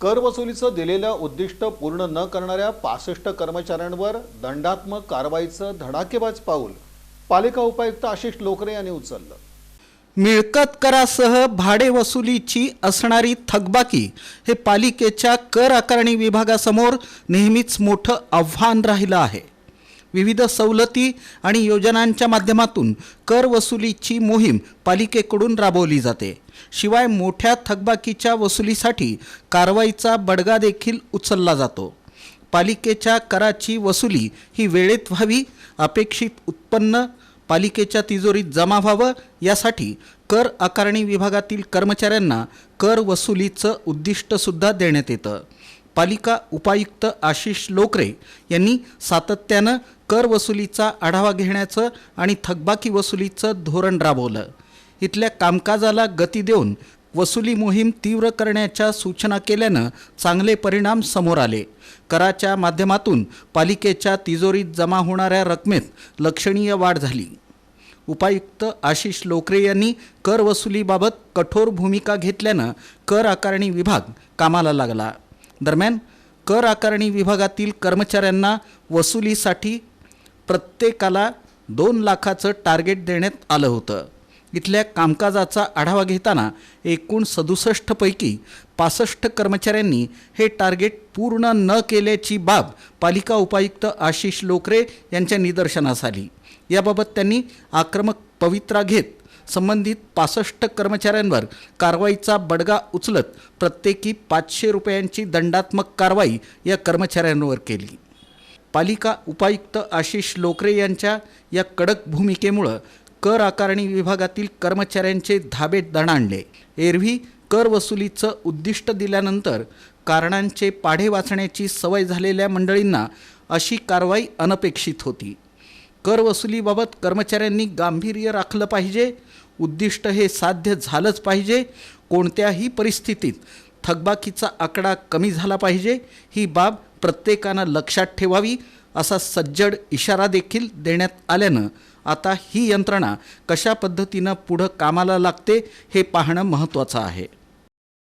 कर वसुलीचं दिलेलं उद्दिष्ट पूर्ण न करणाऱ्या पासष्ट कर्मचाऱ्यांवर दंडात्मक कारवाईचं धडाकेबाज पाऊल. पालिका उपायुक्त आशिष लोकरे यांनी उचललं. मिळकत करासह भाडे वसुलीची असणारी थकबाकी हे पालिकेच्या कर आकारणी विभागासमोर नेहमीच मोठं आव्हान राहिलं आहे. विविध सवलती आणि योजनांच्या माध्यमातून कर वसुलीची मोहीम पालिकेकडून राबवली जाते. शिवाय मोठ्या थकबाकीच्या वसुलीसाठी कारवाईचा बडगा देखील उचलला जातो. पालिकेच्या कराची वसुली ही वेळेत व्हावी अपेक्षित उत्पन्न पालिकेच्या तिजोरीत जमा व्हावं यासाठी कर आकारणी विभागातील कर्मचाऱ्यांना कर वसुलीचं उद्दिष्टसुद्धा देण्यात येतं. पालिका उपायुक्त आशिष लोकरे यांनी सातत्यानं कर वसुलीचा आढावा घेण्याचं आणि थकबाकी वसुलीचं धोरण राबवलं. इथल्या कामकाजाला गती देऊन वसुली मोहीम तीव्र करण्याच्या सूचना केल्यानं चांगले परिणाम समोर आले. कराच्या माध्यमातून पालिकेच्या तिजोरीत जमा होणाऱ्या रकमेत लक्षणीय वाढ झाली. उपायुक्त आशिष लोकरे यांनी कर वसुलीबाबत कठोर भूमिका घेतल्यानं कर आकारणी विभाग कामाला लागला. दरम्यान कर आकारणी विभागातील कर्मचाऱ्यांना वसुलीसाठी प्रत्येकाला दोन लाखाचं टार्गेट देण्यात आलं होतं. इथल्या कामकाजाचा आढावा घेताना एकूण सदुसष्टपैकी पासष्ट कर्मचाऱ्यांनी हे टार्गेट पूर्ण न केल्याची बाब पालिका उपायुक्त आशिष लोकरे यांच्या निदर्शनास आली. याबाबत त्यांनी आक्रमक पवित्रा घेत संबंधित पासष्ट कर्मचाऱ्यांवर कारवाईचा बडगा उचलत प्रत्येकी पाचशे रुपयांची दंडात्मक कारवाई या कर्मचाऱ्यांवर केली. पालिका उपायुक्त आशिष लोकरे यांच्या या कडक भूमिकेमुळं कर आकारणी विभागातील कर्मचाऱ्यांचे धाबे दणाणले एरवी कर वसुलीचं उद्दिष्ट दिल्यानंतर कारणांचे पाढे वाचण्याची सवय झालेल्या मंडळींना अशी कारवाई अनपेक्षित होती. कर वसुलीबाबत कर्मचाऱ्यांनी गांभीर्य राखलं पाहिजे उद्दिष्ट हे साध्य झालंच पाहिजे कोणत्याही परिस्थितीत थकबाकीचा आकडा कमी झाला पाहिजे. ही बाब प्रत्येकानं लक्षात ठेवावी असा सज्जड इशारा देखील देण्यात आल्यानं आता ही यंत्रणा कशा पद्धतीनं पुढं कामाला लागते हे पाहणं महत्त्वाचं आहे.